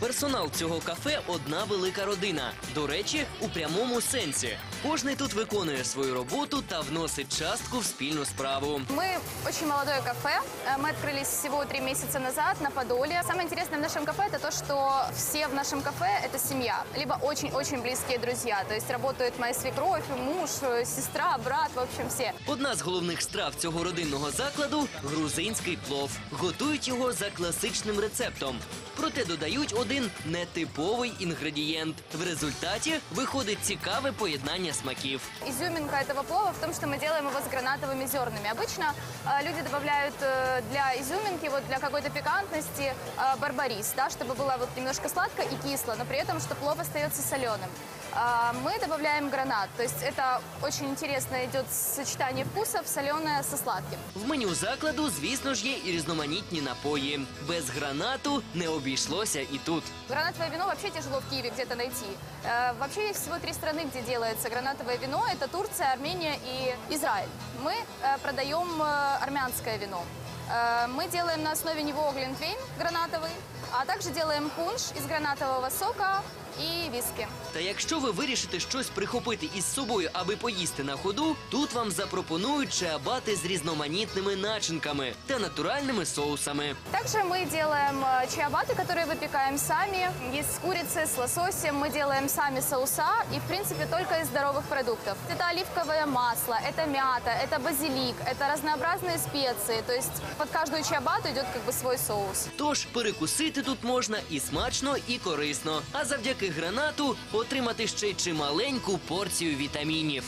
Персонал цього кафе одна велика родина. До речі, у прямому сенсі. Кожний тут виконує свою роботу та вносить частку в спільну справу. Мы очень молодое кафе. Э, Мы открылись всего три месяца назад на Подоле. Самое интересное в нашем кафе это то, что все в нашем кафе это семья, либо очень-очень близкие друзья. То есть работает моя свекровь, муж, э, сестра, брат, в общем, все. Одна з головних страв цього родинного закладу грузинський плов. Готують його за класичним рецептом. Проте додають один нетиповий інгредієнт. В результаті виходить цікаве поєднання смаків. Изюминка этого плова в том, что мы делаем его с гранатовыми зернами. Обычно э, люди добавляют э, для изюминки, вот для какой-то пикантности э, барбарис, да, чтобы было вот немножко сладко и кисло, но при этом, что плов остается соленым. А мы добавляем гранат, то есть это очень интересно идет сочетание вкусов соленое со сладким. В меню закладу, звісно ж, є і різноманітні напої. Без гранату не обійшлося і тут. Гранатовое вино вообще тяжело в Киеве где-то найти. Э, Вообще есть всего три страны, где делается гранатовое вино. Это Турция, Армения и Израиль. Мы э, продаем э, армянское вино. Э, Мы делаем на основе него глинтвейн гранатовый, а также делаем пунш из гранатового сока и виски. Та якщо ви вирішите щось прихопити із собою, аби поїсти на ходу, тут вам запропонують чеабати з різноманітними начинками та натуральними соусами. Также мы делаем э, чиабаты, которые выпекаем сами. Есть с курицей, с лососем. Мы делаем сами соуса и, в принципе, только из здоровых продуктов. Это оливковое масло, это мята, это базилик, это разнообразные специи. То есть под каждую чиабату идет как бы свой соус. Тож перекусити тут можна і смачно, і корисно. А завдяки гранату отримати ще й чималеньку порцію вітамінів.